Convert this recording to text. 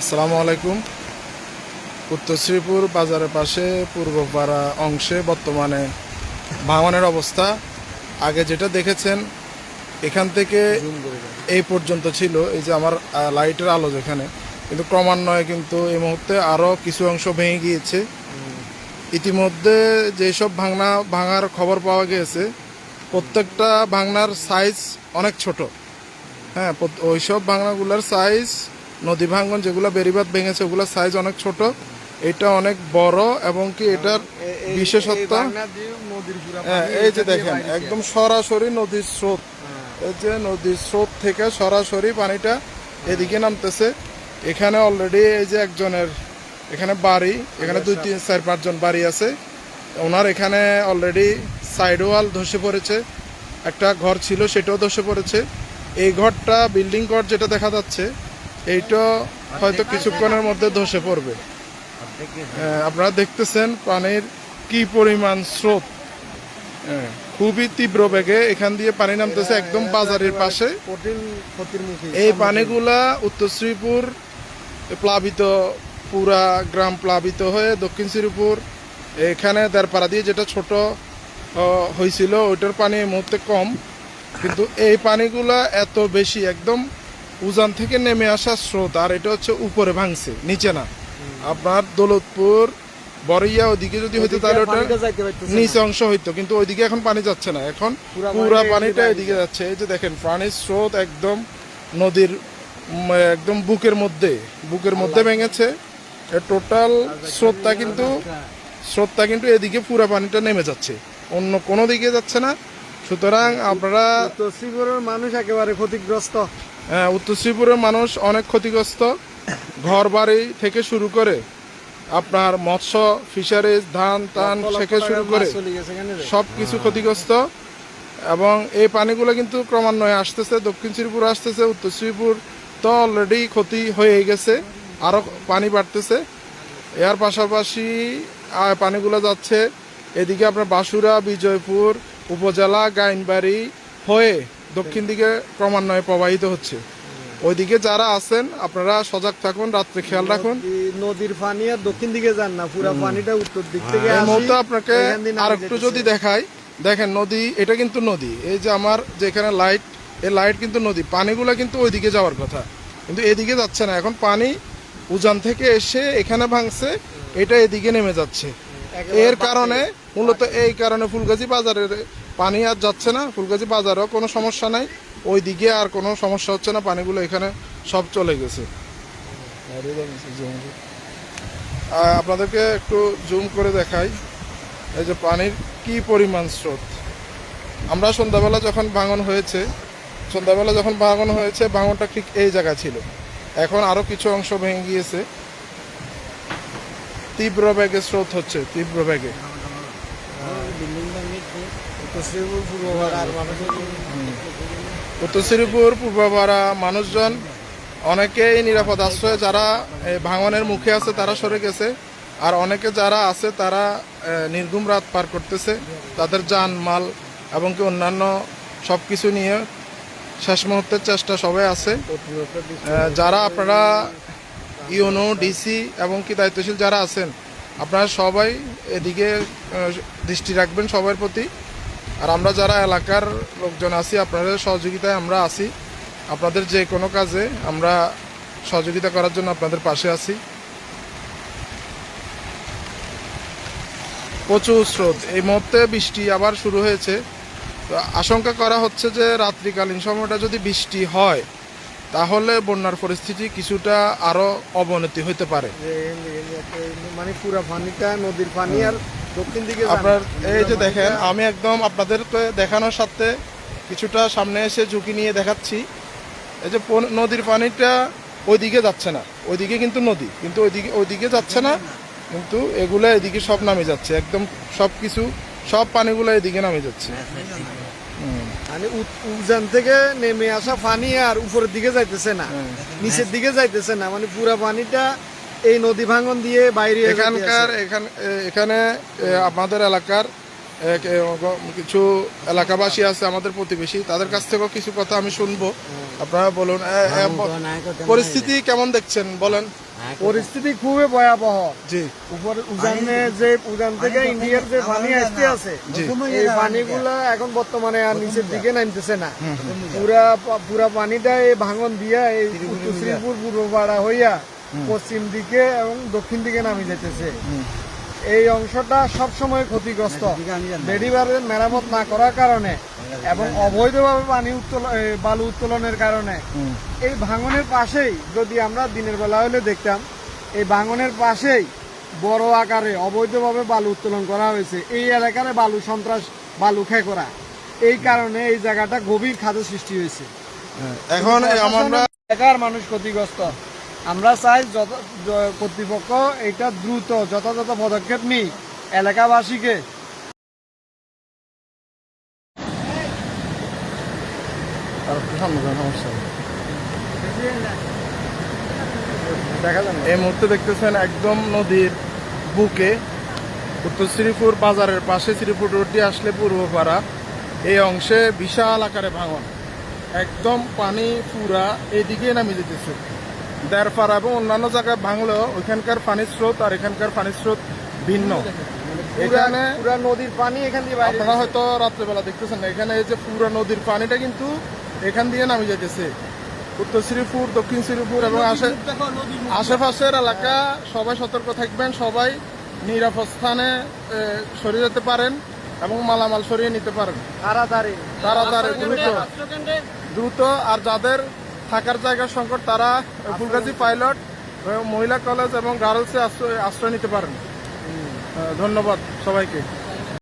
আসসালামু আলাইকুম। উত্তর শ্রীপুর বাজারের পাশে পূর্বপাড়া অংশে বর্তমানে ভাঙনের অবস্থা। আগে যেটা দেখেছেন এখান থেকে এই পর্যন্ত ছিল এই যে আমার লাইটের আলো যেখানে। কিন্তু ক্রমান্বয়ে কিন্তু এই মুহূর্তে আরও কিছু অংশ ভেঙে গিয়েছে। ইতিমধ্যে যেসব ভাঙনা ভাঙার খবর পাওয়া গিয়েছে প্রত্যেকটা ভাঙনার সাইজ অনেক ছোট। হ্যাঁ ওইসব ভাঙনাগুলোর সাইজ নদী ভাঙ্গন যেগুলো বেরিবাদ ভেঙেছে ওগুলোর সাইজ অনেক ছোট। এটা অনেক বড় এবং কি এটার বিশেষত্ব হ্যাঁ, এই যে দেখেন একদম সরাসরি নদীর স্রোত। এই যে নদীর স্রোত থেকে সরাসরি পানিটা এদিকে নামতেছে। এখানে অলরেডি এই যে একজনের এখানে বাড়ি এখানে দুই তিন চার পাঁচজন বাড়ি আছে। ওনার এখানে অলরেডি সাইড ওয়াল ধসে পড়েছে। একটা ঘর ছিল সেটাও ধসে পড়েছে। এই ঘরটা বিল্ডিং ঘর যেটা দেখা যাচ্ছে এইটা হয়তো কিছুক্ষণের মধ্যে ধসে পড়বে। হ্যাঁ, আপনারা দেখতেছেন পানির কি পরিমাণ স্রোত। হ্যাঁ, খুবই তীব্র বেগে এখান দিয়ে পানি নামতেছে একদম বাজারের পাশে। এই পানিগুলা উত্তর শ্রীপুর প্লাবিত পুরা গ্রাম প্লাবিত হয়ে দক্ষিণ শ্রীপুর এখানে দেড়পাড়া দিয়ে যেটা ছোট হয়েছিল ওইটার পানি এই মুহূর্তে কম। কিন্তু এই পানিগুলা এত বেশি একদম উজান থেকে নেমে আসা স্রোত আর এটা হচ্ছে উপরে ভাঙছে নিচে না। আপনার দৌলতপুর বড়ইয়া ওদিকে যদি হইতো তাহলে ওটা। নিচে অংশ হইতো কিন্তু ওইদিকে এখন পানি যাচ্ছে না। এখন পুরা পানিটা এদিকে যাচ্ছে। এই যে দেখেন পানির স্রোত একদম নদীর একদম বুকের মধ্যে বুকের মধ্যে ভেঙেছে। টোটাল স্রোতটা কিন্তু স্রোতটা কিন্তু এদিকে পুরা পানিটা নেমে যাচ্ছে। অন্য কোনো দিকে যাচ্ছে না। সুতরাং আপনারা তো শ্রীপুরের মানুষ একেবারে ক্ষতিগ্রস্ত। আহ, উত্তর শ্রীপুরের মানুষ অনেক ক্ষতিগ্রস্ত। ঘর বাড়ি থেকে শুরু করে আপনার মৎস্য ফিশারিজ ধান টান থেকে শুরু করে। সব কিছু ক্ষতিগ্রস্ত। এবং এই পানিগুলো কিন্তু ক্রমান্বয়ে আসতেছে দক্ষিণ শ্রীপুর আসতেছে উত্তর শ্রীপুর তো অলরেডি ক্ষতি হয়ে গেছে আরও পানি বাড়তেছে। এর পাশাপাশি পানিগুলো যাচ্ছে। এদিকে আপনার বাসুরা বিজয়পুর উপজেলা গাইনবাড়ি হয়ে দক্ষিণ দিকে ক্রমান্বয়ে প্রবাহিত হচ্ছে। ওইদিকে যারা আছেন আপনারা সজাগ থাকুন রাত্রে খেয়াল রাখুন। নদীর পানি আর দক্ষিণ দিকে যান না পুরো পানিটা উত্তর দিক থেকে এই মুহূর্তে আপনাকে এখান দিয়ে নামে আর একটু যদি দেখাই দেখেন নদী এটা কিন্তু নদী। এই যে আমার যেখানে লাইট এই লাইট কিন্তু নদী। পানিগুলো কিন্তু ওইদিকে যাওয়ার কথা। কিন্তু এদিকে যাচ্ছে না। এখন পানি উজান থেকে এসে এখানে ভাঙছে এটা এদিকে নেমে যাচ্ছে। এর কারণে মূলত এই কারণে ফুলগাজী বাজারের পানি আর যাচ্ছে না ফুলগাজী বাজারেও কোনো সমস্যা নাই। ওই দিকে আর কোনো সমস্যা হচ্ছে না পানিগুলো এখানে সব চলে গেছে। আপনাদেরকে একটু জুম করে দেখাই এই যে পানির কি পরিমাণ স্রোত। আমরা সন্ধ্যাবেলা যখন ভাঙন হয়েছে সন্ধ্যাবেলা যখন ভাঙন হয়েছে ভাঙনটা ঠিক এই জায়গা ছিল। এখন আরও কিছু অংশ ভেঙে গিয়েছে। তীব্র বেগে স্রোত হচ্ছে তীব্র ভাঙিছে, উত্তর শ্রীপুর পূর্ব পাড়া আর মানুষের উত্তর শ্রীপুর পূর্বপাড়া মানুষজন অনেকেই নিরাপদ আশ্রয়ে, যারা ভাঙনের মুখে আছে, তারা সরে গেছে। আর অনেকে যারা আছে, তারা নির্ঘুম রাত পার করতেছে। তাদের যান, মাল এবং কি অন্যান্য সব কিছু নিয়ে শেষ মুহূর্তের চেষ্টা সবাই আছে। যারা আপনারা ইউনো ডিসি এবং কি দায়িত্বশীল যারা আছেন আপনারা সবাই এদিকে দৃষ্টি রাখবেন সবার প্রতি। আর আমরা যারা এলাকার লোকজন আছি, আপনাদের সহযোগিতায় আমরা আছি। আপনাদের যে কোনো কাজে আমরা সহযোগিতা করার জন্য আপনাদের পাশে আছি। প্রচুর স্রোত। এই মুহূর্তে বৃষ্টি আবার শুরু হয়েছে। আশঙ্কা করা হচ্ছে যে, রাত্রিকালীন সময়টা যদি বৃষ্টি হয় তাহলে বন্যার পরিস্থিতি কিছুটা আরও অবনতি হতে পারে। মানে পুরা পানিটা নদীর পানি আর দক্ষিণ দিকে আপনার এই যে দেখেন আমি একদম আপনাদেরকে দেখানোর সাথে কিছুটা সামনে এসে ঝুঁকি নিয়ে দেখাচ্ছি। এই যে নদীর পানিটা ওইদিকে যাচ্ছে না। ওইদিকে কিন্তু নদী কিন্তু ওইদিকে ওইদিকে যাচ্ছে না। কিন্তু এগুলো এদিকে সব নামে যাচ্ছে। একদম সব কিছু সব পানিগুলো এদিকে নামে যাচ্ছে। মানে উজান থেকে নেমে আসা পানি আর উপরের দিকে যাইতেছে না। হ্যাঁ। নিচের দিকে যাইতেছে না মানে পুরা পানিটা এই নদী ভাঙন দিয়ে বাইরে এখানকার এখান আমাদের এলাকার কিছু এলাকাবাসী আছে আমাদের প্রতিবেশী তাদের কাছ থেকেও কিছু কথা আমি শুনব। আপনারা বলুন পরিস্থিতি কেমন দেখছেন? বলেন। পরিস্থিতি খুবই ভয়াবহ। জি। উপরে উজানে যে উজান থেকে ইন্ডিয়ার যে পানি আসতে আছে এই পানিগুলা এখন বর্তমানে আর নিচের দিকে নামতেছে না। পুরা পুরা পানিটা এই ভাঙন দিয়া এই উত্তর শ্রীপুর পূর্বপাড়া হইয়া পশ্চিম দিকে এবং দক্ষিণ দিকে নামি যেতেছে এই অংশটা সব সময় ক্ষতিগ্রস্ত। বেডিবারের মেরামত না করার কারণে এবং অবৈধভাবে পানি উত্তোলন বালু উত্তোলনের কারণে। এই ভাঙনের পাশেই যদি আমরা দিনের বেলা হলে দেখতাম এই ভাঙনের পাশেই বড় আকারে অবৈধভাবে বালু উত্তোলন করা হয়েছে। এই এলাকার বালু সন্ত্রাস বালু খেয়ে করা এই কারণে এই জায়গাটা গভীর খাদ্য সৃষ্টি হয়েছে। এখন আমরা এলাকার মানুষ ক্ষতিগ্রস্ত। আমরা চাই যত কর্তৃপক্ষ এটা দ্রুত যথাযথ পদক্ষেপ নিই এলাকাবাসীকে। এই মুহূর্তে দেখতেছেন একদম নদীর বুকে উত্তর শ্রীপুর বাজারের পাশে শ্রীপুর রোড দিয়ে আসলে পূর্বপাড়া। এই অংশে বিশাল আকারে ভাঙন। একদম পানি পুরা এইদিকে নামে যেতেছে দেড়পাড়া এবং অন্যান্য জায়গায় ভাঙলেও ওইখানকার পানির স্রোত আর এখানকার পানির স্রোত ভিন্ন। এখানে পুরা নদীর পানি এখান দিয়ে আপনারা হয়তো রাত্রেবেলা দেখতেছেন না, এখানে এই যে পুরো নদীর পানিটা কিন্তু এখান দিয়ে নামে যেতেছে উত্তর শ্রীপুর দক্ষিণ শ্রীপুর এবং আশে আশেপাশের এলাকা সবাই সতর্ক থাকবেন সবাই নিরাপদ স্থানে সরে যেতে পারেন এবং মালামাল সরিয়ে নিতে পারেন। তাড়াতাড়ি। তাড়াতাড়ি দ্রুত। দ্রুত আর যাদের থাকার জায়গার সংকট, তারা ফুলগাজী পাইলট, মহিলা কলেজ এবং গার্লসে আশ্রয় আশ্রয় নিতে পারেন। ধন্যবাদ সবাইকে।